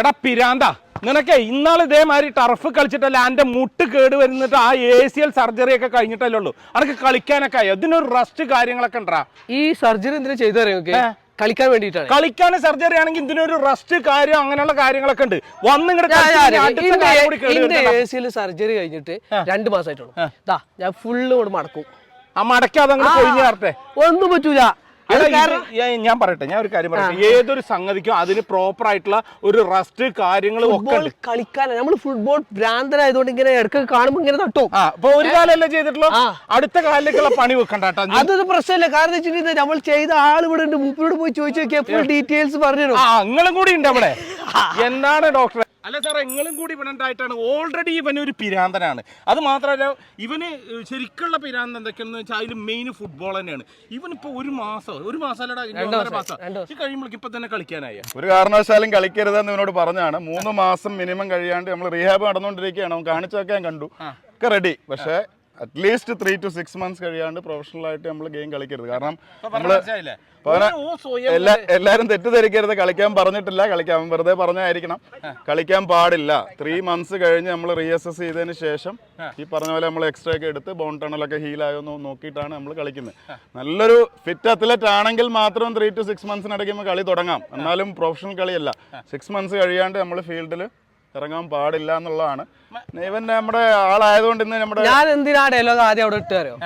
എടാ പിരാന്ത നിനക്കേ ഇന്നാൾ ഇതേമാതിരി ടർഫ് കളിച്ചിട്ടല്ല എന്റെ മുട്ട് കേട് വരുന്നിട്ട് ആ എ സി എൽ സർജറി ഒക്കെ കഴിഞ്ഞിട്ടല്ലേ ഉള്ളൂ? അനക്ക് കളിക്കാനൊക്കെ ആയോ? ഇതിനൊരു റെസ്റ്റ് കാര്യങ്ങളൊക്കെ ഉണ്ടാ? ഈ സർജറി എന്തിനാ ചെയ്തു തരാം കളിക്കാൻ വേണ്ടിയിട്ടാണ്. കളിക്കാൻ സർജറി ആണെങ്കിൽ ഇതിനൊരു റെസ്റ്റ് കാര്യം അങ്ങനെയുള്ള കാര്യങ്ങളൊക്കെ ഉണ്ട്. വന്നിങ്ങോട്ട് ഇങ്ങനെ സർജറി കഴിഞ്ഞിട്ട് രണ്ട് മാസമായിട്ടുള്ളൂ. ഞാൻ ഫുള്ള് മടക്കും. ആ മടക്കാതെ ഒന്നും പറ്റൂല. ഞാൻ- ഞാൻ പറയട്ടെ ഞാൻ ഒരു കാര്യം പറയട്ടെ. ഏതൊരു സംഗതിക്കും അതിന് പ്രോപ്പർ ആയിട്ടുള്ള ഒരു റെസ്റ്റ് കാര്യങ്ങളും ഒക്കെ കളിക്കാൻ നമ്മൾ ഫുട്ബോൾ ഭ്രാന്തനായതുകൊണ്ട് ഇങ്ങനെ ഇടയ്ക്ക് കാണുമ്പോൾ ഇങ്ങനെ തട്ടോ. അപ്പൊ ഒരു കാലല്ലേ ചെയ്തിട്ടുള്ളൂ? അടുത്ത കാലിലേക്കുള്ള പണി വെക്കണ്ട അതൊരു പ്രശ്നമില്ല. കാരണം വെച്ചിട്ടുണ്ടെങ്കിൽ നമ്മൾ ചെയ്ത ആൾ ഇവിടെ ഉണ്ട്. മൂപ്പരോട് പോയി ചോദിച്ചു നോക്കിയാൽ ഫുൾ ഡീറ്റെയിൽസ് പറഞ്ഞു നിങ്ങളും കൂടി ഉണ്ട് അവിടെ. എന്താണ് ഡോക്ടറെ അല്ല സാറേ നിങ്ങളും കൂടി ഇവിടെ ഉണ്ടായിട്ടാണ് ഓൾറെഡി ഇവൻ ഒരു പിരാന്തനാണ്. അത് മാത്രമല്ല ഇവന് ശരിക്കുള്ള പിരാന്തം എന്തൊക്കെയാണെന്ന് വെച്ചാൽ അതിൽ മെയിൻ ഫുട്ബോൾ തന്നെയാണ്. ഇവനിപ്പോ ഒരു മാസം ഒരു മാസം അല്ലടാ ഒന്നര മാസം. കഴിയുമ്പോഴേക്ക് ഇപ്പൊ തന്നെ കളിക്കാനായി. ഒരു കാരണവശാലും കളിക്കരുതെന്ന് ഇവനോട് പറഞ്ഞാണ്. മൂന്ന് മാസം മിനിമം കഴിയാണ്ട് നമ്മൾ റീഹാബ് നടന്നുകൊണ്ടിരിക്കുകയാണ്. അവൻ കാണിച്ചൊക്കെ ഞാൻ കണ്ടു. ഒക്കെ റെഡി പക്ഷേ at least three to six months കഴിയാണ്ട് professional ആയിട്ട് നമ്മൾ ഗെയിം കളിക്കരുത്. കാരണം നമ്മൾ എല്ലാ എല്ലാരും തെറ്റിദ്ധരിക്കരുത്. കളിക്കാൻ പറഞ്ഞിട്ടില്ല. കളിക്കാൻ വെറുതെ പറഞ്ഞായിരിക്കണം. കളിക്കാൻ പാടില്ല. ത്രീ മന്ത്സ് കഴിഞ്ഞ് നമ്മൾ റീഅസസ് ചെയ്തതിന് ശേഷം ഈ പറഞ്ഞ പോലെ നമ്മൾ എക്സ്ട്രാ ഒക്കെ എടുത്ത് ബോൺ ടണലൊക്കെ ഹീൽ ആയോന്ന് നോക്കിയിട്ടാണ് നമ്മൾ കളിക്കുന്നത്. നല്ലൊരു ഫിറ്റ് അത്ലറ്റ് ആണെങ്കിൽ മാത്രം ത്രീ ടു സിക്സ് മന്ത്സിനിടയ്ക്ക് നമ്മൾ കളി തുടങ്ങാം. എന്നാലും പ്രൊഫഷണൽ കളിയല്ല. സിക്സ് മന്ത്സ് കഴിയാണ്ട് നമ്മൾ ഫീൽഡിൽ ഇറങ്ങാൻ പാടില്ല എന്നുള്ളതാണ്. ഇവൻ നമ്മുടെ ആളായതുകൊണ്ട് ഇന്ന് നമ്മുടെ ഞാൻ എന്തിനാ ഡയലോഗ് ആദ്യം അവിടെ ഇട്ട് അറിയോ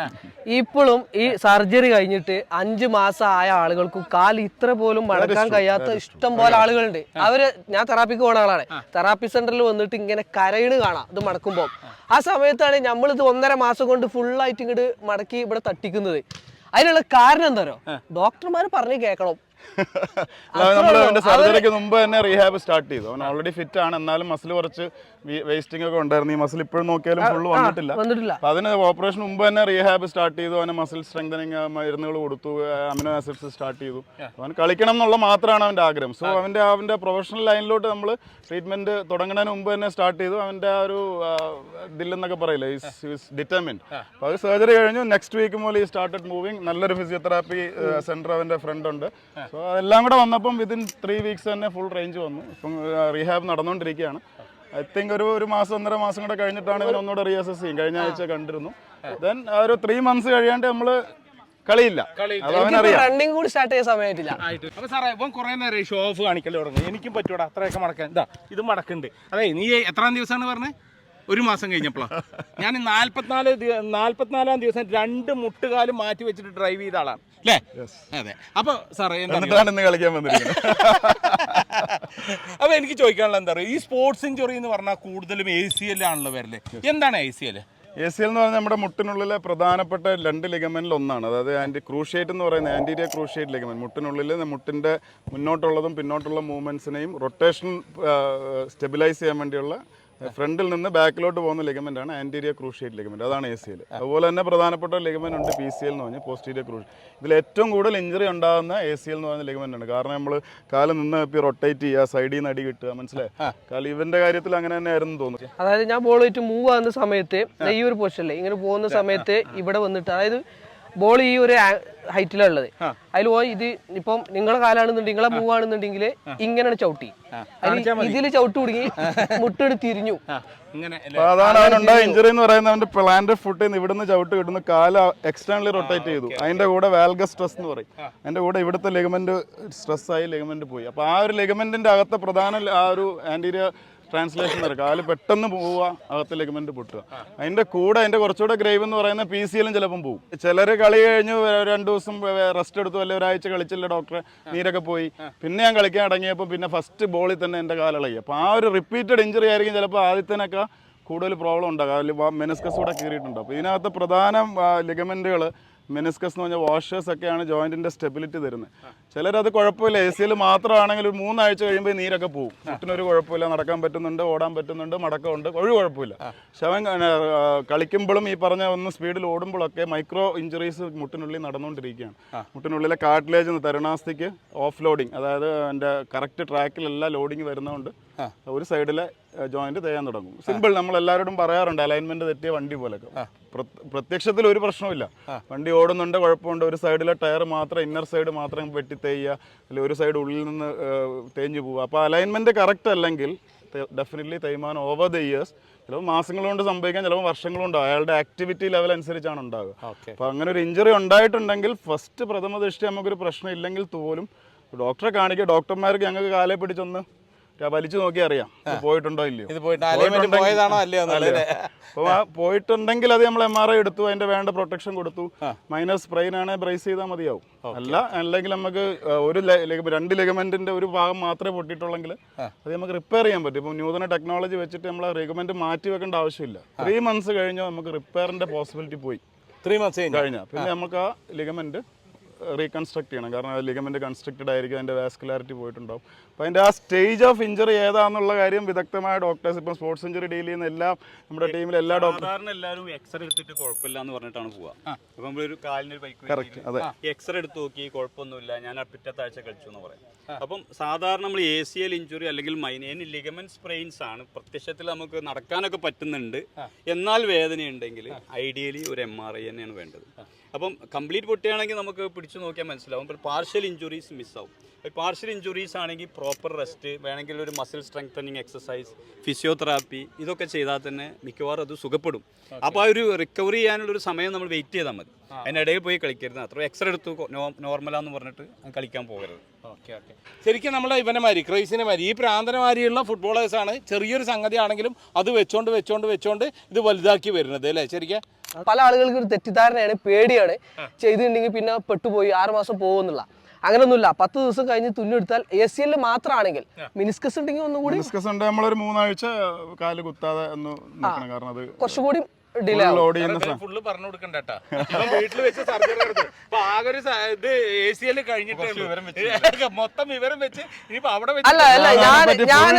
ഇപ്പോഴും ഈ സർജറി കഴിഞ്ഞിട്ട് അഞ്ചു മാസം ആയ ആളുകൾക്ക് കാൽ ഇത്ര പോലും മടക്കാൻ കഴിയാത്ത ഇഷ്ടം പോലെ ആളുകളുണ്ട്. അവർ ഞാൻ തെറാപ്പിക്ക് പോണ ആളാണ്. തെറാപ്പി സെന്ററിൽ വന്നിട്ട് ഇങ്ങനെ കരയണ് കാണാം. ഇത് മടക്കുമ്പോൾ ആ സമയത്താണ് നമ്മളിത് ഒന്നര മാസം കൊണ്ട് ഫുൾ ആയിട്ട് ഇങ്ങോട്ട് മടക്കി ഇവിടെ തട്ടിക്കുന്നത്. അതിനുള്ള കാരണം എന്താ ഡോക്ടർമാർ പറഞ്ഞു കേൾക്കണം. നമ്മൾ അവന്റെ സർജറിക്ക് മുമ്പ് തന്നെ റീഹാബ് സ്റ്റാർട്ട് ചെയ്തു. അവൻ ഓൾറെഡി ഫിറ്റ് ആണ്. എന്നാലും മസിൽ കുറച്ച് വേസ്റ്റിംഗ് ഒക്കെ ഉണ്ടായിരുന്നു ഈ മസിൽ ഇപ്പോഴും നോക്കിയാലും ഫുള്ള് വന്നിട്ടില്ല. വന്നിട്ടില്ല. അപ്പൊ അതിന് ഓപ്പറേഷൻ മുമ്പ് തന്നെ റീഹാബ് സ്റ്റാർട്ട് ചെയ്തു. അവന് മസിൽ സ്ട്രെങ്തനിങ് മരുന്നുകൾ കൊടുത്തു. അമിനോ ആസിഡ്സ് സ്റ്റാർട്ട് ചെയ്തു. അവൻ കളിക്കണം എന്നുള്ള മാത്രമാണ് അവന്റെ ആഗ്രഹം. സോ അവന്റെ അവന്റെ പ്രൊഫഷണൽ ലൈനിലോട്ട് നമ്മൾ ട്രീറ്റ്മെന്റ് തുടങ്ങുന്നതിന് മുമ്പ് തന്നെ സ്റ്റാർട്ട് ചെയ്തു. അവന്റെ ആ ഒരു ഇതില്ലെന്നൊക്കെ പറയില്ലേ? ഡിറ്റർമിൻഡ് അപ്പൊ അത് സർജറി കഴിഞ്ഞു. നെക്സ്റ്റ് വീക്ക് മുതൽ ഈ സ്റ്റാർട്ടഡ് മൂവിങ് നല്ലൊരു ഫിസിയോതെറാപ്പി സെന്റർ അവന്റെ ഫ്രണ്ട് ഉണ്ട്. സോ അതെല്ലാം കൂടെ വന്നപ്പം വിതിൻ ത്രീ വീക്സ് തന്നെ ഫുൾ റേഞ്ച് വന്നു. ഇപ്പം റീഹാബ് നടന്നുകൊണ്ടിരിക്കുകയാണ് ഐ തിങ്ക് ഒരു ഒരു മാസം ഒന്നര മാസം കൂടെ കഴിഞ്ഞിട്ടാണ് ഇവൻ ഒന്നുകൂടെ റീഅസസ് ചെയ്യും. കഴിഞ്ഞ ആഴ്ച കണ്ടിരുന്നു. ദെൻ ഒരു ത്രീ മന്ത്സ് കഴിയാണ്ട് നമ്മൾ കളിയില്ല. റണ്ണിങ് കൂടി സ്റ്റാർട്ട് ചെയ്യാൻ സമയമായിട്ടില്ല. അപ്പൊ സാറേ ഇവൻ കുറെ നേരം ഷോ ഓഫ് കാണിക്കൽ തുടങ്ങി എനിക്കും പറ്റൂടാ. അത്രയൊക്കെ മടക്കാൻ. ഇതാ ഇത് മടക്കുന്നുണ്ട്. അതെ നീ എത്രാം ദിവസമാണ് പറഞ്ഞത് ഒരു മാസം കഴിഞ്ഞപ്പോഴാണ് ഞാൻ നാല്പത്തിനാല് നാല്പത്തിനാലാം ദിവസം രണ്ട് മുട്ടുകാലും മാറ്റി വെച്ചിട്ട് ഡ്രൈവ് ചെയ്ത ആളാണ്. അല്ലേ അതെ. അപ്പൊ സാറേ എന്താ എന്നിട്ടാണ് കളിക്കാൻ വന്നിരിക്കുന്നത്. അപ്പോൾ എനിക്ക് ചോദിക്കാനുള്ള എന്താ പറയുക? ഈ സ്പോർട്സ് ഇഞ്ചുറി എന്ന് പറഞ്ഞാൽ കൂടുതലും എ സി എൽ ആണല്ലോ വരൽ. എന്താണ് A C L A C L എന്ന് പറഞ്ഞാൽ നമ്മുടെ മുട്ടിനുള്ളിലെ പ്രധാനപ്പെട്ട രണ്ട് ലിഗമെന്റിൽ ഒന്നാണ്. അതായത് ആന്റി ക്രൂഷ്യേറ്റ് എന്ന് പറയുന്നത് ആന്റീരിയ ക്രൂഷ്യേറ്റ് ലിഗമെന്റ്. മുട്ടിനുള്ളിൽ മുട്ടിന്റെ മുന്നോട്ടുള്ളതും പിന്നോട്ടുള്ള മൂവ്മെന്റ്സിനെയും റൊട്ടേഷൻ സ്റ്റെബിലൈസ് ചെയ്യാൻ വേണ്ടിയുള്ള ഫ്രണ്ടിൽ നിന്ന് ബാക്കിലോട്ട് പോകുന്ന ലിഗമെന്റ് ആണ് ആന്റീരിയ ക്രൂഷ്യേറ്റ് ലിഗമെന്റ് അതാണ് എ സി എൽ അതുപോലെ തന്നെ പ്രധാനപ്പെട്ട ലിഗമെന്റ് ഉണ്ട് പി സി എൽ എന്ന് പറഞ്ഞാൽ പോസ്റ്റീരിയ ക്രൂഷ് ഇതിൽ ഏറ്റവും കൂടുതൽ ഇഞ്ചറി ഉണ്ടാകുന്ന എ സി എൽ എന്ന് പറയുന്ന ലിഗമെന്റ് ആണ്. കാരണം നമ്മൾ കാലം നിന്ന് ഇപ്പം റൊട്ടേറ്റ് ചെയ്യുക സൈഡിൽ നിന്ന് അടി കിട്ടുക മനസ്സിലായി? കാലം ഇവന്റെ കാര്യത്തിൽ അങ്ങനെ തന്നെ ആയിരുന്നു തോന്നുന്നു. അതായത് ഞാൻ ബോൾ ആയിട്ട് മൂവ് ആകുന്ന സമയത്ത് ഈ ഒരു പൊസിഷനിലെ ഇങ്ങനെ പോകുന്ന സമയത്ത് ഇവിടെ വന്നിട്ട് അതായത് ബോൾ ഈ ഒരു ഹൈറ്റിലാണ് ഉള്ളത് അതിൽ പോയി ഇത് ഇപ്പം നിങ്ങളെ കാലാണെന്നുണ്ടെങ്കിൽ നിങ്ങളെ മൂവ് ആണെന്നുണ്ടെങ്കിൽ ഇങ്ങനെയാണ് ചവിട്ടി. ഇതിൽ ചവിട്ട് കുടുങ്ങി മുട്ടെടുത്ത് തിരിഞ്ഞു. ഇങ്ങനെ അതാണ് അവനുണ്ടായ ഇഞ്ചുറി എന്ന് പറയുന്നത് അവന്റെ പ്ലാന്റ് ഫുട്ടിൽ നിന്ന് ഇവിടുന്ന് ചവിട്ട് കിട്ടുന്ന കാല എക്സ്റ്റേണലി റൊട്ടേറ്റ് ചെയ്തു. അതിന്റെ കൂടെ വാൽഗ സ്ട്രെസ് എന്ന് പറയും. അതിന്റെ കൂടെ ഇവിടുത്തെ ലെഗമെന്റ് സ്ട്രെസ് ആയി ലെഗമെന്റ് പോയി. അപ്പൊ ആ ഒരു ലെഗമെന്റിന്റെ അകത്തെ പ്രധാന ആ ഒരു ആന്റീരിയർ ട്രാൻസ്ലേഷൻ നടക്കുക. അതിൽ പെട്ടെന്ന് പോവുക അകത്ത് ലെഗമെന്റ് പൊട്ടുക. അതിന്റെ കൂടെ അതിന്റെ കുറച്ചുകൂടെ ഗ്രേവ് എന്ന് പറയുന്ന പി സി എല്ലും ചിലപ്പം പോകും ചിലർ കളി കഴിഞ്ഞ് രണ്ടു ദിവസം റെസ്റ്റ് എടുത്തു അല്ലെ ഒരാഴ്ച കളിച്ചില്ല ഡോക്ടറെ നീരൊക്കെ പോയി. പിന്നെ ഞാൻ കളിക്കാൻ അടങ്ങിയപ്പോൾ പിന്നെ ഫസ്റ്റ് ബോളിൽ തന്നെ എന്റെ കാലിളകി അപ്പോൾ ആ ഒരു റിപ്പീറ്റഡ് ഇഞ്ചുറി ആയിരിക്കും ചിലപ്പോൾ ആദ്യത്തിനൊക്കെ കൂടുതൽ പ്രോബ്ലം ഉണ്ടാകും. മെനസ്കസ് കൂടെ കീറിയിട്ടുണ്ട്. അപ്പോൾ ഇതിനകത്ത് പ്രധാന ലിഗമെന്റുകൾ മെനിസ്കസ് എന്ന് പറഞ്ഞാൽ വാഷേഴ്സ് ഒക്കെയാണ് ജോയിന്റിന്റെ സ്റ്റെബിലിറ്റി തരുന്നത്. ചിലരത് കുഴപ്പമില്ല. എ സിയിൽ മാത്രമാണെങ്കിൽ ഒരു മൂന്നാഴ്ച കഴിയുമ്പോൾ നീരൊക്കെ പോകും മുട്ടിനൊരു കുഴപ്പമില്ല. നടക്കാൻ പറ്റുന്നുണ്ട് ഓടാൻ പറ്റുന്നുണ്ട് മടക്കമുണ്ട്. ഒരു കുഴപ്പമില്ല. പക്ഷെ അവൻ കളിക്കുമ്പോഴും ഈ പറഞ്ഞ ഒന്ന് സ്പീഡിൽ ഓടുമ്പോഴൊക്കെ മൈക്രോ ഇഞ്ചുറീസ് മുട്ടിനുള്ളിൽ നടന്നുകൊണ്ടിരിക്കുകയാണ്. മുട്ടിനുള്ളിലെ കാർട്ടിലേജ് തരുണാസ്ഥിക്ക് ഓഫ് ലോഡിങ് അതായത് എന്റെ കറക്റ്റ് ട്രാക്കിലെല്ലാം ലോഡിങ് വരുന്നതുകൊണ്ട് ഒരു സൈഡിലെ ജോയിന്റ് തേയാൻ തുടങ്ങും. സിമ്പിൾ നമ്മൾ എല്ലാവരോടും പറയാറുണ്ട് അലൈൻമെന്റ് തെറ്റിയ വണ്ടി പോലൊക്കെ പ്ര- പ്രത്യക്ഷത്തിൽ ഒരു പ്രശ്നമില്ല വണ്ടി ഓടുന്നുണ്ട് കുഴപ്പമുണ്ട്. ഒരു സൈഡിലെ ടയർ മാത്രം ഇന്നർ സൈഡ് മാത്രം വെട്ടി തേയ്യുക അല്ലെങ്കിൽ ഒരു സൈഡ് ഉള്ളിൽ നിന്ന് തേഞ്ഞു പോവുക അപ്പോൾ അലൈൻമെന്റ് കറക്റ്റ് അല്ലെങ്കിൽ ഡെഫിനറ്റ്ലി തേയ്മാനം ഓവർ ദ ഇയേഴ്സ് ചിലപ്പോൾ മാസങ്ങൾ കൊണ്ട് സംഭവിക്കാം ചിലപ്പോൾ വർഷങ്ങൾ അയാളുടെ ആക്ടിവിറ്റി ലെവൽ അനുസരിച്ചാണ് ഉണ്ടാകുക അപ്പോൾ അങ്ങനെ ഒരു ഇഞ്ചറി ഉണ്ടായിട്ടുണ്ടെങ്കിൽ ഫസ്റ്റ് പ്രഥമ ദൃഷ്ടി നമുക്കൊരു പ്രശ്നം ഇല്ലെങ്കിൽ പോലും ഡോക്ടറെ കാണിക്കുക ഡോക്ടർമാർക്ക് ഞങ്ങൾക്ക് കാലേ പിടിച്ചൊന്ന് വലിച്ചു നോക്കി അറിയാം. പോയിട്ടുണ്ടോ ഇല്ലയോ? ഇത് പോയിട്ട് പോയതാണോ അല്ലയോ അപ്പോൾ ആ പോയിട്ടുണ്ടെങ്കിൽ അത് നമ്മൾ എം ആർ ഐ എടുത്തു അതിന്റെ വേണ്ട പ്രൊട്ടക്ഷൻ കൊടുത്തു. മൈനസ് ബ്രെയിൻ ആണ് ബ്രേസ് ചെയ്താൽ മതിയാവും. അല്ല അല്ലെങ്കിൽ നമുക്ക് ഒരു രണ്ട് ലിഗമെന്റിന്റെ ഒരു ഭാഗം മാത്രമേ പൊട്ടിയിട്ടുള്ളെങ്കിൽ അത് നമുക്ക് റിപ്പയർ ചെയ്യാൻ പറ്റും. ഇപ്പൊ ന്യൂതന ടെക്നോളജി വെച്ചിട്ട് നമ്മൾ റെഗമെന്റ് മാറ്റി വെക്കേണ്ട ആവശ്യമില്ല. ത്രീ മന്ത്സ് കഴിഞ്ഞാൽ നമുക്ക് റിപ്പയറിന്റെ പോസിബിലിറ്റി പോയി. ത്രീ മന്ത്സ് കഴിഞ്ഞു. കഴിഞ്ഞാൽ പിന്നെ നമുക്ക് ആ ലിഗമെന്റ് റീകൺസ്ട്രക്ട് ചെയ്യണം. കാരണം ആ ലിഗമെന്റ് കൺസ്ട്രക്റ്റഡ് ആയിരിക്കും അതിന്റെ വാസ്കുലാരിറ്റി പോയിട്ടുണ്ടാവും. അപ്പോൾ അതിന്റെ ആ സ്റ്റേജ് ഓഫ് ഇഞ്ചറി ഏതാണെന്നുള്ള കാര്യം വിദഗ്ധമായ ഡോക്ടേഴ്സ് ഇപ്പം സ്പോർട്സ് ഇഞ്ചറി ഡീൽ ചെയ്യുന്ന എല്ലാം നമ്മുടെ ടീമിലെ എല്ലാ ഡോക്ടർ എല്ലാവരും എക്സ്റേ എടുത്തിട്ട് കുഴപ്പമില്ല എന്ന് പറഞ്ഞിട്ടാണ് പോവുക അപ്പൊ നമ്മളൊരു കാലിന് ഒരു ബൈക്ക് അതെ. എക്സ്റേ എടുത്ത് നോക്കി കുഴപ്പമൊന്നുമില്ല ഞാൻ ആ പിറ്റത്തെ ആഴ്ച കളിച്ചു എന്ന് പറയാം. അപ്പം സാധാരണ നമ്മൾ എ സി എൽ ഇഞ്ചുറി അല്ലെങ്കിൽ മൈനേൻ ലിഗമെന്റ് സ്പ്രെയിൻസ് ആണ് പ്രത്യക്ഷത്തിൽ നമുക്ക് നടക്കാനൊക്കെ പറ്റുന്നുണ്ട്. എന്നാൽ വേദനയുണ്ടെങ്കിൽ ഐഡിയലി ഒരു എം ആർ ഐ തന്നെയാണ് വേണ്ടത്. അപ്പം കംപ്ലീറ്റ് പൊട്ടിയാണെങ്കിൽ നമുക്ക് പിടിച്ചു നോക്കിയാൽ മനസ്സിലാവും. ഇപ്പോൾ പാർഷ്യൽ ഇഞ്ചുറീസ് മിസ്സാവും പാർഷ്യൽ ഇഞ്ചുറീസ് ആണെങ്കിൽ പ്രോപ്പർ റെസ്റ്റ് വേണമെങ്കിൽ ഒരു മസിൽ സ്ട്രെങ്തനിങ് എക്സസൈസ് ഫിസിയോതെറാപ്പി ഇതൊക്കെ ചെയ്താൽ തന്നെ മിക്കവാറും അത് സുഖപ്പെടും. അപ്പോൾ ആ ഒരു റിക്കവറി ചെയ്യാനുള്ള ഒരു സമയം നമ്മൾ വെയിറ്റ് ചെയ്താൽ മതി. അതിനിടയിൽ പോയി കളിക്കരുത്. അത്ര എക്സ്റേ എടുത്തു നോർമലാന്ന് പറഞ്ഞിട്ട് കളിക്കാൻ പോകരുത്. ഓക്കെ ഓക്കെ ശരിക്കും നമ്മുടെ ഇവനെ ക്രൈസിനെമാരി ഈ പ്രാന്തനമാരിയുള്ള ഫുട്ബോളേഴ്സാണ് ചെറിയൊരു സംഗതി ആണെങ്കിലും അത് വെച്ചോണ്ട് വെച്ചോണ്ട് വെച്ചോണ്ട് ഇത് വലുതാക്കി വരുന്നത് അല്ലേ? ശരിക്കും? പല ആളുകൾക്ക് ഒരു തെറ്റിദ്ധാരണയാണ് പേടിയാണ് ചെയ്തിട്ടുണ്ടെങ്കിൽ പിന്നെ പെട്ടുപോയി ആറുമാസം പോകുന്നുള്ള അങ്ങനൊന്നുമില്ല. പത്ത് ദിവസം കഴിഞ്ഞ് തുന്നെടുത്താൽ എ സി എല്ലിൽ മാത്രമാണെങ്കിൽ മിനിസ്കസ് ഉണ്ടെങ്കിൽ ഒന്നുകൂടി മിനിസ്കസ് ഉണ്ട് നമ്മളൊരു മൂന്നാഴ്ച കാൽ കുത്താതെ ഒന്ന് കാരണം അത് കുറച്ചുകൂടി ലോഡ് ചെയ്യുന്ന ഫുള്ള് പറഞ്ഞു കൊടുക്കണ്ട വീട്ടിൽ വെച്ച് സർജറി നടത്തും അപ്പൊ ആകെ ഒരു സ- ഇത് എ സി എൽ കഴിഞ്ഞിട്ടേ മൊത്തം വിവരം വെച്ച് ഇനിയിപ്പോ അവിടെ അല്ല അല്ല ഞാൻ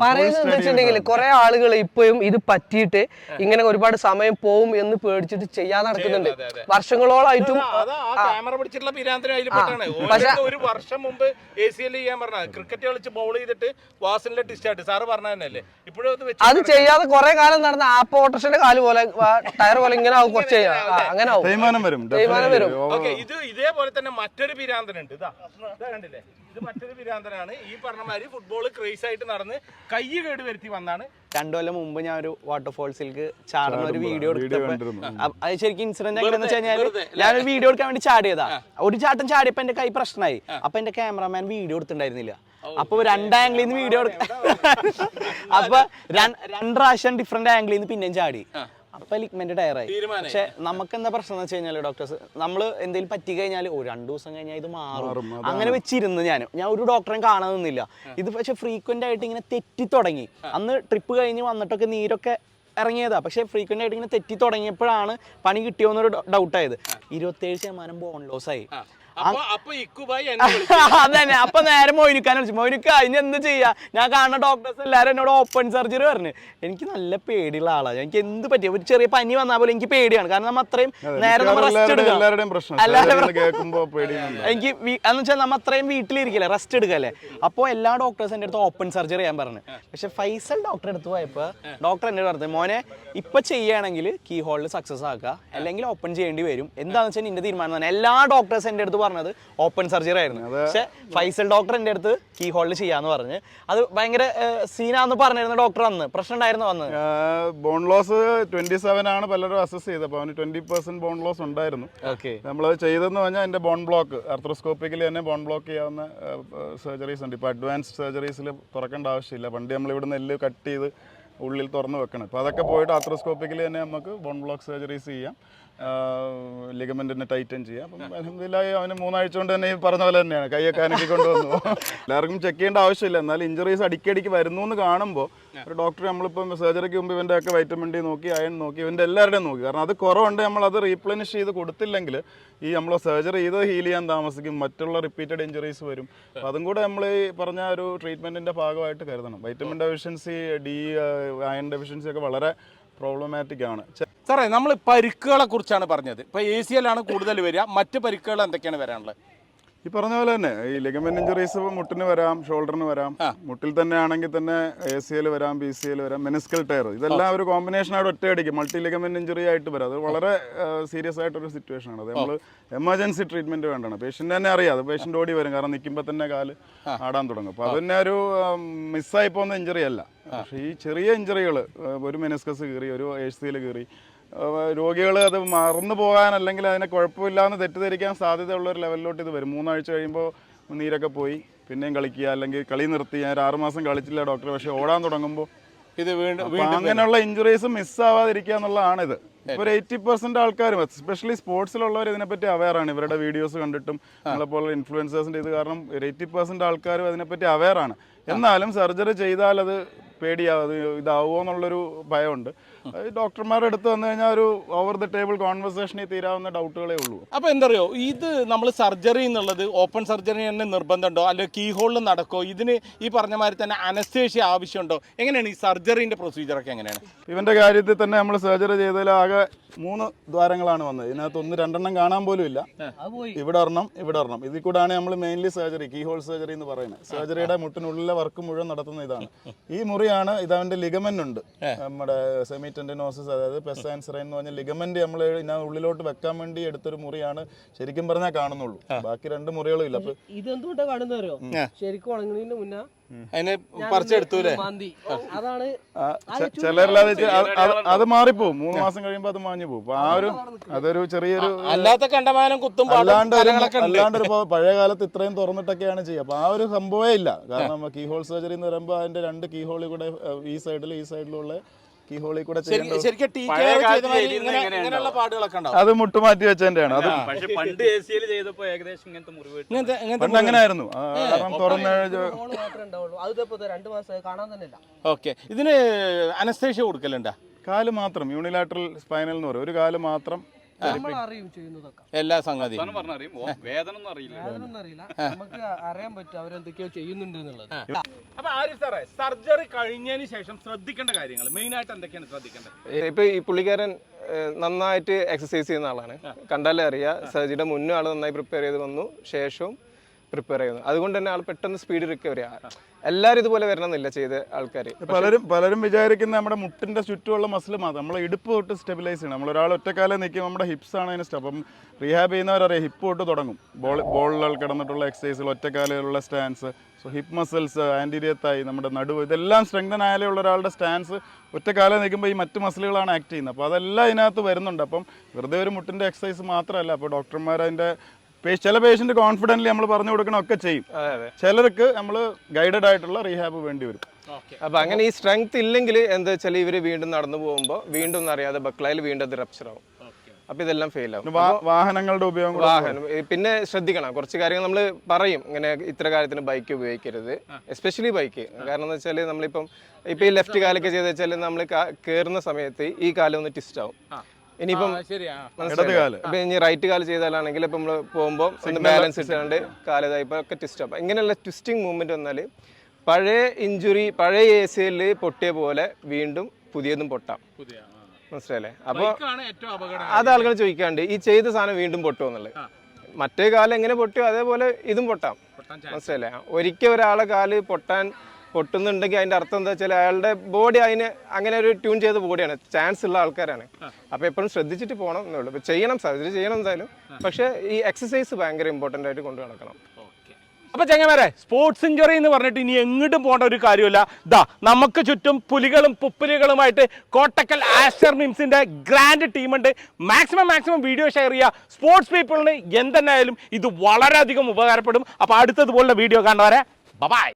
പറയുന്നത് study വെച്ചിട്ടുണ്ടെങ്കിൽ കുറെ ആളുകൾ ഇപ്പോഴും ഇത് പറ്റിയിട്ട് ഇങ്ങനെ ഒരുപാട് സമയം പോവും എന്ന് പേടിച്ചിട്ട് ചെയ്യാൻ നടക്കുന്നുണ്ട്. വർഷങ്ങളോളായിട്ടും ക്യാമറ പിടിച്ചിട്ടുള്ള പിരാന്തരം അതിൽ പെട്ടാണ്. ഒരു വർഷം മുമ്പ് എ സി എൽ ചെയ്യാൻ പറഞ്ഞ ക്രിക്കറ്റ് കളിച്ച് ബൗൾ ചെയ്തിട്ട് വാസിലെ ടിസ്റ്റായിട്ട് സാറ് പറഞ്ഞ തന്നെയല്ലേ ഇപ്പോഴും അത് ചെയ്യാതെ കുറെ കാലം നടന്ന ആ ഓട്ടോറിക്ഷയുടെ കാൽ പോലെ ടയർ പോലെ ഇങ്ങനെ ആവും കുറച്ച് ആ, അങ്ങനെ ആവും. തേയ്മാനം വരും. തേയ്മാനം വരും. ഓക്കെ ഇത് ഇതേപോലെ തന്നെ മറ്റൊരു പിരാന്തനുണ്ട്. ഇതാ ഇതാ കണ്ടില്ലേ? ഇത് മറ്റൊരു പിരാന്തനാണ്. ഈ പറഞ്ഞമാതിരി ഫുട്ബോൾ ക്രേസ് ആയിട്ട് നടന്ന് കൈ കേട് വരുത്തി വന്നാണ്. രണ്ടു കൊല്ലം മുമ്പ് ഞാൻ ഒരു വാട്ടർഫോൾസിലേക്ക് ചാടുന്ന ഒരു വീഡിയോ വീഡിയോ എടുത്തപ്പോ കണ്ടിരുന്നു. അത് ശരിക്കും ഇൻസിഡന്റ് എങ്ങനെയാന്ന് വെച്ച് കഴിഞ്ഞാൽ ഞാനൊരു വീഡിയോ എടുക്കാൻ വേണ്ടി ചാടിയതാ. ഒരു ചാട്ടം ചാടിയപ്പോ എന്റെ കൈ പ്രശ്നമായി. അപ്പൊ എന്റെ ക്യാമറാമാൻ വീഡിയോ എടുത്തിട്ടുണ്ടായിരുന്നില്ല. അപ്പൊ രണ്ട് ആംഗിളിൽ നിന്ന് വീഡിയോ എടുക്കാം. അപ്പൊ രണ്ട് പ്രാവശ്യം ഡിഫറെന്റ് ആംഗിളിൽ നിന്ന് പിന്നെയും ചാടി. അപ്പൊ ലിഗ്മെന്റ് ടയറായി. പക്ഷെ നമുക്ക് എന്താ പ്രശ്നം എന്ന് വെച്ച് കഴിഞ്ഞാൽ ഡോക്ടേഴ്സ് നമ്മൾ എന്തെങ്കിലും പറ്റി കഴിഞ്ഞാൽ രണ്ടു ദിവസം കഴിഞ്ഞാൽ ഇത് മാറും. അങ്ങനെ വെച്ചിരുന്നു ഞാൻ ഞാൻ ഒരു ഡോക്ടറെയും കാണാൻ നിന്നില്ല. ഇത് പക്ഷെ ഫ്രീക്വന്റ് ആയിട്ട് ഇങ്ങനെ തെറ്റി തുടങ്ങി. അന്ന് ട്രിപ്പ് കഴിഞ്ഞ് വന്നിട്ടൊക്കെ നീരൊക്കെ ഇറങ്ങിയതാ. പക്ഷെ ഫ്രീക്വന്റ് ആയിട്ട് ഇങ്ങനെ തെറ്റി തുടങ്ങിയപ്പോഴാണ് പണി കിട്ടിയോന്നൊരു ഡൗട്ട് ആയത് ഇരുപത്തേഴ് ശതമാനം ബോൺ ലോസ് ആയി. അതന്നെ. അപ്പൊ നേരെ മോയിനുക്കാൻ വിളിച്ചു. മോയിനുക്ക ഇനി എന്ത് ചെയ്യാ? ഞാൻ കാണുന്ന ഡോക്ടേഴ്സ് എല്ലാരും എന്നോട് ഓപ്പൺ സർജറി പറഞ്ഞു. എനിക്ക് നല്ല പേടിയുള്ള ആളാണ് എനിക്ക് എന്ത് പറ്റിയ ഒരു ചെറിയ പനി വന്നാൽ പോലും എനിക്ക് പേടിയാണ്. കാരണം നമ്മ അത്രയും നേരെ നമ്മൾ റെസ്റ്റ് എടുക്കാം. എനിക്ക് എന്ന് വെച്ചാൽ നമ്മ അത്രയും വീട്ടിലിരിക്കില്ല റെസ്റ്റ് എടുക്കല്ലേ അപ്പോൾ എല്ലാ ഡോക്ടേഴ്സ് എന്റെ അടുത്ത് ഓപ്പൺ സർജറി ചെയ്യാൻ പറഞ്ഞു. പക്ഷെ ഫൈസൽ ഡോക്ടറെ അടുത്ത് പോയപ്പോൾ ഡോക്ടർ എന്നോട് പറഞ്ഞു മോനെ ഇപ്പൊ ചെയ്യുകയാണെങ്കിൽ കീ ഹോളിൽ സക്സസ് ആക്കുക അല്ലെങ്കിൽ ഓപ്പൺ ചെയ്യേണ്ടി വരും. എന്താണെന്ന് വെച്ചാൽ നിന്റെ തീരുമാനം തന്നെ എല്ലാ ഡോക്ടേഴ്സ് എന്റെ അടുത്ത് പറഞ്ഞത് ഓപ്പൺ സർജറി ആയിരുന്നു. പക്ഷെ ഫൈസൽ ഡോക്ടർ എന്റെ അടുത്ത് കീ ഹോളിൽ ചെയ്യാന്ന് പറഞ്ഞ്. അത് ഭയങ്കര സീനാന്ന് പറഞ്ഞിരുന്ന ഡോക്ടർ അന്ന് പ്രശ്നം ഉണ്ടായിരുന്നു അന്ന് ബോൺ ലോസ് ട്വന്റി സെവൻ ആണ് പലരും അസസ് ചെയ്തത്. അപ്പോൾ അവന് ട്വന്റി പെർസെന്റ് ബോൺ ലോസ് ഉണ്ടായിരുന്നു. ഓക്കെ നമ്മൾ ചെയ്തെന്ന് പറഞ്ഞാൽ എന്റെ ബോൺ ബ്ലോക്ക് അർത്രോസ്കോപ്പിക്കലി തന്നെ ബോൺ ബ്ലോക്ക് ചെയ്യാവുന്ന സർജറീസ് ഉണ്ട്. ഇപ്പോൾ അഡ്വാൻസ്ഡ് സർജറീസിൽ തുറക്കേണ്ട ആവശ്യമില്ല. പണ്ട് നമ്മൾ ഇവിടെ നെല്ല് കട്ട് ചെയ്ത് ഉള്ളിൽ തുറന്ന് വെക്കണം. അപ്പോൾ അതൊക്കെ പോയിട്ട് ആർത്രോസ്കോപ്പിക്കലി തന്നെ നമുക്ക് ബോൺ ബ്ലോക്ക് സർജറീസ് ചെയ്യാം. ലിഗമെന്റിനെ ടൈറ്റൻ ചെയ്യാം അപ്പം അലഹമില്ലായി അവന് മൂന്നാഴ്ച കൊണ്ട് തന്നെ ഈ പറഞ്ഞ പോലെ തന്നെയാണ്. കൈയൊക്കെ അനക്കി കൊണ്ടുവന്നു എല്ലാവർക്കും ചെക്ക് ചെയ്യേണ്ട ആവശ്യമില്ല. എന്നാൽ ഇഞ്ചറീസ് അടിക്കടിക്ക് വരുന്നു എന്ന് കാണുമ്പോൾ ഒരു ഡോക്ടർ നമ്മളിപ്പം സർജറിക്ക് മുമ്പ് ഇവന്റെ ഒക്കെ വൈറ്റമിൻ ഡി നോക്കി അയൺ നോക്കി ഇവന്റെ എല്ലാവരുടെയും നോക്കി. കാരണം അത് കുറവുണ്ട്. നമ്മൾ അത് റീപ്ലനിഷ് ചെയ്ത് കൊടുത്തില്ലെങ്കിൽ ഈ നമ്മൾ സർജറി ചെയ്ത് ഹീൽ ചെയ്യാൻ താമസിക്കും. മറ്റുള്ള റിപ്പീറ്റഡ് ഇഞ്ചറീസ് വരും. അപ്പം അതും കൂടെ നമ്മൾ ഈ പറഞ്ഞ ഒരു ട്രീറ്റ്മെന്റിന്റെ ഭാഗമായിട്ട് കരുതണം. Vitamin deficiency D iron deficiency ഒക്കെ വളരെ പ്രോബ്ലമാറ്റിക് ആണ്. സാറേ നമ്മൾ പരിക്കുകളെ കുറിച്ചാണ് പറഞ്ഞത്. ഇപ്പൊ എ സി എൽ ആണ് കൂടുതൽ വരിക. മറ്റ് പരിക്കുകൾ എന്തൊക്കെയാണ് വരാനുള്ളത്? ഈ പറഞ്ഞ പോലെ തന്നെ ഈ ലിഗമെന്റ് ഇഞ്ചുറീസ് മുട്ടിന് വരാം ഷോൾഡറിന് വരാം. മുട്ടിൽ തന്നെ ആണെങ്കിൽ തന്നെ എ സി എൽ വരാം ബി സി എൽ വരാം മെനിസ്കൽ ടയർ ഇതെല്ലാം ഒരു കോമ്പിനേഷൻ ആയിട്ട് ഒറ്റയടിക്കും മൾട്ടി ലിഗമെന്റ് ഇഞ്ചുറി ആയിട്ട് വരാം. അത് വളരെ സീരിയസ് ആയിട്ടൊരു സിറ്റുവേഷൻ ആണ്. അത് നമ്മൾ എമർജൻസി ട്രീറ്റ്മെന്റ് വേണ്ടാണ്. പേഷ്യന്റ് തന്നെ അറിയാം. അത് പേഷ്യന്റ് ഓടി വരും. കാരണം നിൽക്കുമ്പോൾ തന്നെ കാൽ ആടാൻ തുടങ്ങും. അപ്പോൾ അത് തന്നെ ഒരു മിസ്സായി പോകുന്ന ഇഞ്ചുറി അല്ല. പക്ഷേ ഈ ചെറിയ ഇഞ്ചുറികൾ ഒരു മെനിസ്കസ് കീറി ഒരു എ സി എൽ കീറി രോഗികൾ അത് മറന്നു പോകാൻ അല്ലെങ്കിൽ അതിനെ കുഴപ്പമില്ലാന്ന് തെറ്റിദ്ധരിക്കാൻ സാധ്യതയുള്ള ഒരു ലെവലിലോട്ട് ഇത് വരും. മൂന്നാഴ്ച കഴിയുമ്പോൾ നീരൊക്കെ പോയി പിന്നെയും കളിക്കുക അല്ലെങ്കിൽ കളി നിർത്തി. ഞാൻ ഒരു ആറുമാസം കളിച്ചില്ല ഡോക്ടർ പക്ഷേ ഓടാൻ തുടങ്ങുമ്പോൾ ഇത് വീണ്ടും അങ്ങനെയുള്ള ഇഞ്ചുറീസ് മിസ്സാവാതിരിക്കുക എന്നുള്ളതാണിത്. ഇപ്പോൾ ഒരു എയ്റ്റി പെർസെന്റ് ആൾക്കാരും എസ്പെഷ്യലി സ്പോർട്സിലുള്ളവർ ഇതിനെപ്പറ്റി അവയർ ആണ്. ഇവരുടെ വീഡിയോസ് കണ്ടിട്ടും നമ്മളെപ്പോലെ ഇൻഫ്ലുവൻസേഴ്സിന്റെ ഇത് കാരണം ഒരു എയ്റ്റി പെർസെന്റ് ആൾക്കാരും അതിനെപ്പറ്റി അവയർ ആണ്. എന്നാലും സർജറി ചെയ്താൽ അത് പേടിയാവും അത് ഇതാവുമോ എന്നുള്ളൊരു ഭയമുണ്ട്. ഡോക്ടർമാരുടെ അടുത്ത് വന്നു കഴിഞ്ഞാൽ ഒരു ഓവർ ദ ടേബിൾ കോൺവെർസേഷനിൽ തീരാവുന്ന ഡൗട്ടുകളേ ഉള്ളൂ. അപ്പോൾ എന്താ അറിയോ ഇത് നമ്മൾ സർജറി എന്നുള്ളത് ഓപ്പൺ സർജറി തന്നെ നിർബന്ധമുണ്ടോ? അല്ലെങ്കിൽ കീ ഹോളിൽ നടക്കോ? ഇതിന് ഈ പറഞ്ഞ മാതിരി തന്നെ അനസ്തേഷ്യ ആവശ്യമുണ്ടോ? എങ്ങനെയാണ് ഈ സർജറിന്റെ പ്രൊസീജിയർ ഒക്കെ എങ്ങനെയാണ്? ഇവന്റെ കാര്യത്തിൽ തന്നെ നമ്മൾ സർജറി ചെയ്തതിൽ ആകെ മൂന്ന് ദ്വാരങ്ങളാണ് വന്നത്. ഇതിനകത്ത് ഒന്ന് രണ്ടെണ്ണം കാണാൻ പോലും ഇല്ല. അത് പോയി. ഇവിടെ ഒരെണ്ണം ഇവിടെ ഒരെണ്ണം. ഇതിൽ കൂടാണ് നമ്മൾ mainly surgery keyhole surgery എന്ന് പറയുന്നത്. സർജറിയുടെ മുട്ടിനുള്ളിലെ വർക്ക് മുഴുവൻ നടത്തുന്ന ഇതാണ്. ഈ മുറിയാണ് ഇത് അവന്റെ ലിഗമെന്റ് ഉണ്ട് നമ്മുടെ സെമി ടെൻഡിനോസിസ് അതായത് പെസാൻസറൈൻ എന്ന് പറഞ്ഞ ലിഗമെന്റ് നമ്മൾ ഇതിനകത്ത് ഉള്ളിലോട്ട് വെക്കാൻ വേണ്ടി എടുത്തൊരു മുറിയാണ് ശരിക്കും പറഞ്ഞാൽ കാണുന്നുള്ളൂ. ബാക്കി രണ്ട് മുറികളും ഇല്ല. അപ്പൊ ഇതെന്തുകൊണ്ടാ കാണുന്നത് അറിയോ ശരിക്കും ഉണങ്ങുന്നതിന് മുന്നേ അതിന് പറിച്ചെടുത്തൂലേ മാന്തി. അതാണ് അത് മാറിപ്പോവും. മൂന്ന് മാസം കഴിയുമ്പോ അത് മാഞ്ഞു പോകും അപ്പൊ ആ ഒരു അതൊരു ചെറിയൊരു അല്ലാത്ത കണ്ടമാനം കുത്തും അല്ലാണ്ട് ഉണ്ട്. അല്ലാണ്ട് ഒരു പഴയ കാലത്ത് ഇത്രയും തുറന്നിട്ടൊക്കെയാണ് ചെയ്യുക. അപ്പൊ ആ ഒരു സംഭവമേ ഇല്ല. കാരണം കീ ഹോൾ സർജറി എന്ന് പറയുമ്പോൾ അതിന്റെ രണ്ട് കീ ഹോളിൽ കൂടെ ഈ സൈഡിൽ ഈ സൈഡിലുള്ള കീ ഹോളിൽ കൂടെ അത് മുട്ടുമാറ്റി വെച്ചതിന്റെയാണ്. അത് പക്ഷെ പണ്ട് എ സി ചെയ്തപ്പോ ഏകദേശം ഇങ്ങനത്തെ മുറിവ് ഇങ്ങനത്തെ ഇങ്ങനത്തെ പണ്ട് അങ്ങനെ ആയിരുന്നു കാരണം തുറന്ന് ഓക്കെ. ഇതിന് അനസ്തേഷ്യ കൊടുക്കലുണ്ടാ? കാൽ മാത്രം യൂണിലാറ്ററൽ സ്പൈനൽ എന്ന് പറയും. ഒരു കാൽ മാത്രം നമ്മൾ അറിയും ചെയ്യുന്നതൊക്കെ. എല്ലാ സംഗതി വേദന ഒന്നും അറിയില്ല. അതൊന്നും അറിയില്ല. നമുക്ക് അറിയാൻ പറ്റും അവരെന്തൊക്കെയോ ചെയ്യുന്നുണ്ട് എന്നുള്ളത്. അപ്പൊ ആരിഫ് സാറേ സർജറി കഴിഞ്ഞതിന് ശേഷം ശ്രദ്ധിക്കേണ്ട കാര്യങ്ങൾ മെയിൻ ആയിട്ട് എന്തൊക്കെയാണ് ശ്രദ്ധിക്കേണ്ടത്? ഇപ്പൊ ഈ പുള്ളിക്കാരൻ നന്നായിട്ട് എക്സസൈസ് ചെയ്യുന്ന ആളാണ്. കണ്ടാലേ അറിയാം സർജറിയുടെ മുന്നേ ആൾ നന്നായി പ്രിപ്പയർ ചെയ്ത് വന്നു. ശേഷവും പ്രിപ്പയർ ചെയ്യുന്നത്. അതുകൊണ്ട് തന്നെ ആൾ പെട്ടെന്ന് സ്പീഡ് റിക്കവറി എല്ലാവരും ഇതുപോലെ വരണമെന്നില്ല ചെയ്ത ആൾക്കാർ പലരും പലരും വിചാരിക്കുന്ന നമ്മുടെ മുട്ടിന്റെ ചുറ്റുമുള്ള മസിൽ മാത്രം. നമ്മളെ ഇടുപ്പ് തൊട്ട് സ്റ്റെബിലൈസ് ചെയ്യണം. നമ്മൾ ഒരാൾ ഒറ്റക്കാലം നിൽക്കും നമ്മുടെ ഹിപ്സ് ആണ് അതിന് സ്റ്റെപ്പ് അപ്പം റീഹാബ് ചെയ്യുന്നവരറിയാം ഹിപ്പ് തൊട്ട് തുടങ്ങും. ബോൾ ബോളിൽ കിടന്നിട്ടുള്ള എക്സസൈസുകൾ ഒറ്റക്കാലുള്ള stance so hip muscles anterior thigh നമ്മുടെ നടുവ് ഇതെല്ലാം സ്ട്രെങ്തൻ ആയാലേ ഉള്ള ഒരാളുടെ സ്റ്റാൻസ് ഒറ്റക്കാലം നിൽക്കുമ്പോൾ ഈ മറ്റ് മസിലുകളാണ് ആക്ട് ചെയ്യുന്നത്. അപ്പോൾ അതെല്ലാം ഇതിനകത്ത് വരുന്നുണ്ട്. അപ്പം വെറുതെ ഒരു മുട്ടിന്റെ എക്സസൈസ് മാത്രമല്ല. അപ്പോൾ ഡോക്ടർമാർ അതിന്റെ ചില പേഷ്യന്റ് കോൺഫിഡന്റ്ലി നമ്മൾ പറഞ്ഞു കൊടുക്കണമൊക്കെ ചെയ്യും. ചിലർക്ക് നമ്മൾ ഗൈഡഡ് ആയിട്ടുള്ള റീഹാബ് വേണ്ടി വരും. അപ്പൊ അങ്ങനെ ഈ സ്ട്രെങ്ത് ഇല്ലെങ്കിൽ എന്താ വെച്ചാൽ ഇവർ വീണ്ടും നടന്നു പോകുമ്പോൾ വീണ്ടും ഒന്നും അറിയാതെ ബക്ലയിൽ വീണ്ടും അത് റപ്ചർ ആവും. അപ്പൊ ഇതെല്ലാം ഫെയിൽ ആവും. വാഹനങ്ങളുടെ ഉപയോഗം വാഹനം പിന്നെ ശ്രദ്ധിക്കണം. കുറച്ച് കാര്യങ്ങൾ നമ്മൾ പറയും. ഇങ്ങനെ ഇത്ര കാര്യത്തിന് ബൈക്ക് ഉപയോഗിക്കരുത്. എസ്പെഷ്യലി ബൈക്ക് കാരണം എന്ന് വെച്ചാൽ നമ്മളിപ്പം ഇപ്പൊ ഈ ലെഫ്റ്റ് കാലൊക്കെ ചെയ്ത് വെച്ചാൽ നമ്മൾ കയറുന്ന സമയത്ത് ഈ കാലം ഒന്ന് ട്വിസ്റ്റ് ആവും. ഇനിയിപ്പം. ഇപ്പൊ ഇനി റൈറ്റ് കാൽ ചെയ്താലാണെങ്കിൽ ഇപ്പൊ നമ്മൾ പോകുമ്പോൾ ഒന്ന് ബാലൻസ് ഇട്ടാണ്ട് കാലതായി ഒക്കെ ട്വിസ്റ്റ് അപ്പം ഇങ്ങനെയുള്ള ട്വിസ്റ്റിംഗ് മൂവ്മെന്റ് വന്നാൽ പഴയ ഇഞ്ചുറി പഴയ എ സി എല്ലിൽ പൊട്ടിയ പോലെ വീണ്ടും പുതിയതും പൊട്ടാം. പുതിയ മനസ്സിലല്ലേ അപ്പോൾ അത് ആളുകൾ ചോദിക്കാണ്ട് ഈ ചെയ്ത സാധനം വീണ്ടും പൊട്ടുമോ എന്നുള്ളത്. മറ്റേ കാലം എങ്ങനെ പൊട്ടിയോ അതേപോലെ ഇതും പൊട്ടാം. പൊട്ടാൻ മനസ്സിലല്ലേ ഒരിക്കൽ ഒരാളെ കാൽ പൊട്ടാൻ പൊട്ടുന്നുണ്ടെങ്കിൽ അതിന്റെ അർത്ഥം എന്താ വെച്ചാൽ അയാളുടെ ബോഡി അതിന് അങ്ങനെ ഒരു ട്യൂൺ ചെയ്ത ബോഡിയാണ് ചാൻസ് ഉള്ള ആൾക്കാരാണ്. അപ്പോൾ എപ്പോഴും ശ്രദ്ധിച്ചിട്ട് പോകണം എന്നുള്ളൂ ചെയ്യണം സർജറി ചെയ്യണം എന്തായാലും. പക്ഷേ ഈ എക്സസൈസ് ഭയങ്കര ഇമ്പോർട്ടന്റ് ആയിട്ട് കൊണ്ടു നടക്കണം. അപ്പൊ ചെങ്ങമാരെ സ്പോർട്സ് ഇഞ്ചുറി എന്ന് പറഞ്ഞിട്ട് ഇനി എങ്ങോട്ടും പോകേണ്ട ഒരു കാര്യമില്ല. ദാ നമുക്ക് ചുറ്റും പുലികളും പുപ്പുലികളുമായിട്ട് കോട്ടക്കൽ ആസ്റ്റർ മിംസിന്റെ ഗ്രാൻഡ് ടീമുണ്ട് മാക്സിമം മാക്സിമം വീഡിയോ ഷെയർ ചെയ്യുക. സ്പോർട്സ് പീപ്പിളിന് എന്തെന്നായാലും ഇത് വളരെയധികം ഉപകാരപ്പെടും. അപ്പൊ അടുത്തതുപോലുള്ള വീഡിയോ കാണുന്നവരെ ബൈ